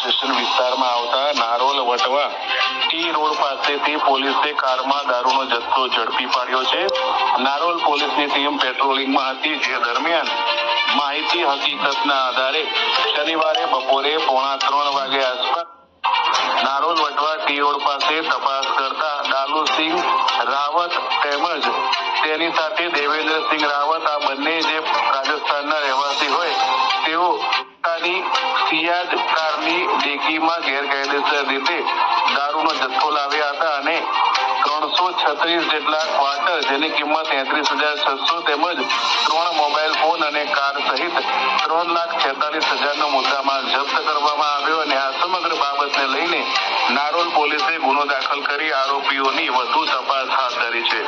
Station વિસ્તારમાં આવતા Narol Vatva T road પાસેથી પોલીસે કારમાં દારૂનો જથ્થો ઝડપી પાડ્યો છે. નારોલ પોલીસની ટીમ પેટ્રોલિંગમાં હતી, જે દરમિયાન માહિતી હકીકતના આધારે શનિવારે બપોરે પોણા ત્રણ વાગે આસપાસ નારોલ વટવા ટી રોડ પાસે તપાસ કરતા ડાલુસિંહ રાવત તેમજ તેની સાથે દેવેન્દ્રસિંહ રાવત આ બંને જે રાજસ્થાનના રહેવાસી હોય, તેઓ પોતાની સિયાજ કારની ડેકીમાં ગેરકાયદેસર રીતે દારૂનો જથ્થો લાવ્યા હતા અને ત્રણસો છત્રીસ જેટલા ક્વાર્ટર, જેની કિંમત તેત્રીસ હજાર છસો તેમજ ત્રણ મોબાઈલ ફોન અને કાર સહિત ત્રણ લાખ છેતાલીસ હજારનો મુદ્દામાલ જપ્ત કરવામાં આવ્યો અને આ સમગ્ર બાબતને લઈને નારોલ પોલીસે ગુનો દાખલ કરી આરોપીઓની વધુ તપાસ હાથ ધરી છે.